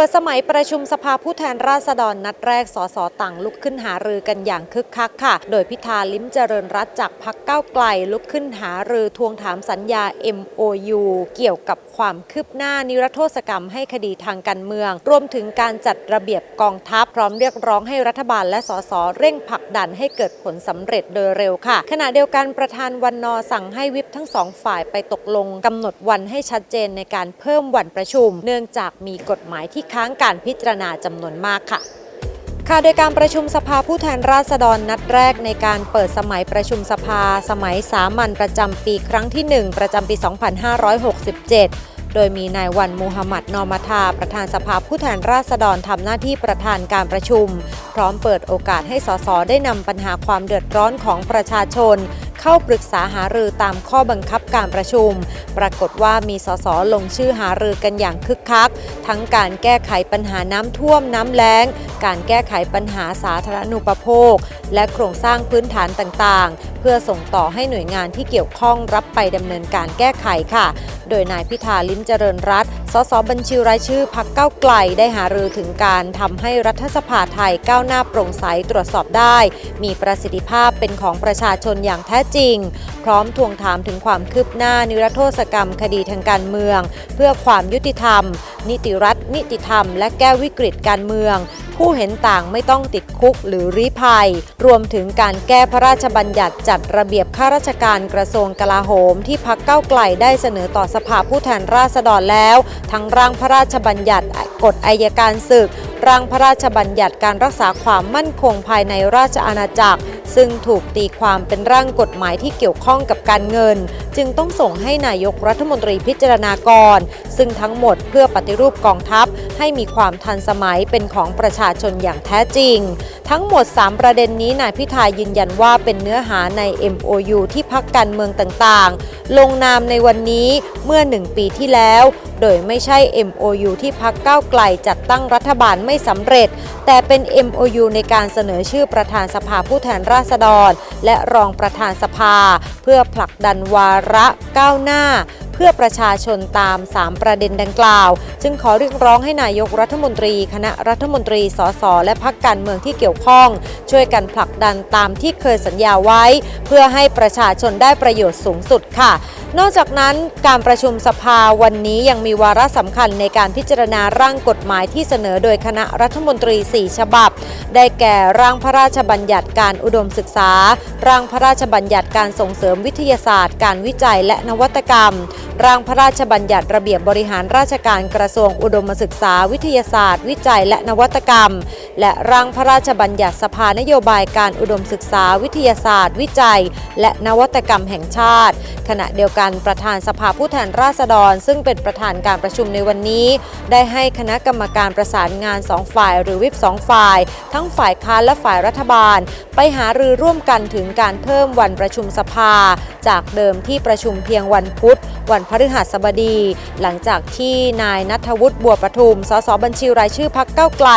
ปิดสมัยประชุมสภาผู้แทนราษฎรนัดแรก สสต่างลุกขึ้นหารือกันอย่างคึกคักค่ะ โดยพิธาลิ้มเจริญรัตจากพักเก้าไกลลุกขึ้นหารือทวงถามสัญญา MOU เกี่ยวกับความคืบหน้านิรโทษกรรมให้คดีทางการเมือง รวมถึงการจัดระเบียบกองทัพพร้อมเรียกร้องให้รัฐบาลและสสเร่งผลักดันให้เกิดผลสำเร็จโดยเร็วค่ะ ขณะเดียวกันประธานวันนอสั่งให้วิปทั้งสองฝ่ายไปตกลงกำหนดวันให้ชัดเจนในการเพิ่มวันประชุม เนื่องจากมีกฎหมายที่ค้างการพิจารณาจำนวนมากค่ะค่ะโดยการประชุมสภาผู้แทนราษฎรนัดแรกในการเปิดสมัยประชุมสภา สมัยสามัญประจำปีครั้งที่ 1 ประจำปี 2567 โดยมีนายวันมูฮัมหมัดนอมาทาประธานสภาผู้แทนราษฎรทำหน้าที่ประธานการประชุม พร้อมเปิดโอกาสให้สสได้นำปัญหาความเดือดร้อนของประชาชน เข้าปรึกษาหารือตามข้อบังคับการประชุม ปรากฏว่ามีสสลงชื่อหารือกันอย่างคึกคัก ทั้งการแก้ไขปัญหาน้ำท่วมน้ำแล้ง การแก้ไขปัญหาสาธารณูปโภค และโครงสร้างพื้นฐานต่างๆ เพื่อส่งต่อให้หน่วยงานที่เกี่ยวข้องรับไปดำเนินการแก้ไขค่ะ โดยนายพิธาลิ้มเจริญรัตน์ สสบัญชีรายชื่อพักเก้าไกลได้หารือถึงการทำให้รัฐสภาไทยก้าวหน้าโปร่งใสตรวจสอบได้ มีประสิทธิภาพเป็นของประชาชนอย่างแท้จริง พร้อมทวงถามถึงความคืบหน้านิรโทษกรรมคดีทางการเมือง เพื่อความยุติธรรม นิติรัฐ นิติธรรม และแก้วิกฤตการเมือง ผู้เห็นต่างไม่ต้องติดคุกหรือรีภัย รวมถึงการแก้พระราชบัญญัติจัดระเบียบข้าราชการกระทรวงกลาโหม ที่พักเก้าไกลได้เสนอต่อสภาผู้แทนราษฎรแล้วทั้งร่างพระราชบัญญัติกฎอายการศึก ร่างพระราชบัญญัติการรักษาความมั่นคงภายในราชอาณาจักร ซึ่งถูกตีความเป็นร่างกฎหมายที่เกี่ยวข้องกับการเงิน จึงต้องส่งให้นายกรัฐมนตรีพิจารณาก่อน ซึ่งทั้งหมดเพื่อปฏิรูปกองทัพ ให้มีความทันสมัยเป็นของประชาชนอย่างแท้จริง ทั้งหมด 3 ประเด็นนี้นายพิธายืนยันว่าเป็นเนื้อหาใน MOU ที่พักการเมืองต่างๆ ลงนามในวันนี้เมื่อ 1 ปีที่แล้ว โดยไม่ใช่ MOU ที่พักก้าวไกลจัดตั้งรัฐบาลไม่สำเร็จ แต่เป็น MOU ในการเสนอชื่อประธานสภาผู้แทนราราษฎร และรองประธานสภา เพื่อผลักดันวาระก้าวหน้า พื่อประชาชนตาม 3 ประเด็นดังกล่าว จึงขอเรียกร้องให้นายกรัฐมนตรี คณะรัฐมนตรีสสและพักการเมืองที่เกี่ยวข้อง ช่วยกันผลักดันตามที่เคยสัญญาไว้ เพื่อให้ประชาชนได้ประโยชน์สูงสุดค่ะ นอกจากนั้นการประชุมสภาวันนี้ยังมีวาระสำคัญในการพิจารณาร่างกฎหมายที่เสนอโดยคณะรัฐมนตรี 4 ฉบับ ได้แก่ร่างพระราชบัญญัติการอุดมศึกษา ร่างพระราชบัญญัติการส่งเสริมวิทยาศาสตร์ การวิจัยและนวัตกรรม ร่างพระราชบัญญัติระเบียบบริหารราชการกระทรวงอุดมศึกษาวิทยาศาสตร์ วิจัยและนวัตกรรม และร่างพระราชบัญญัติสภานโยบายการอุดมศึกษาวิทยาศาสตร์ วิจัย และนวัตกรรมแห่งชาติ ขณะเดียวกันประธานสภาผู้แทนราษฎร ซึ่งเป็นประธานการประชุมในวันนี้ ได้ให้คณะกรรมการประสานงานสองฝ่าย หรือวิปสองฝ่าย ทั้งฝ่ายค้านและฝ่ายรัฐบาล ไปหารือร่วมกันถึงการเพิ่มวันประชุมสภา จากเดิมที่ประชุมเพียงวันพุธ วันพฤหัสบดี หลังจากที่นายนัทวุฒิบัวประทุม สสบัญชีรายชื่อพักเก้าไกล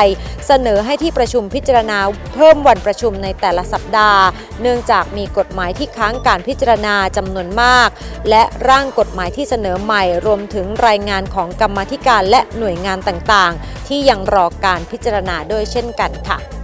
เสนอให้ที่ประชุมพิจารณาเพิ่มวันประชุมในแต่ละสัปดาห์ เนื่องจากมีกฎหมายที่ค้างการพิจารณาจำนวนมาก และร่างกฎหมายที่เสนอใหม่รวมถึงรายงานของกรรมธิการและหน่วยงานต่างๆ ที่ยังรอการพิจารณาด้วยเช่นกันค่ะ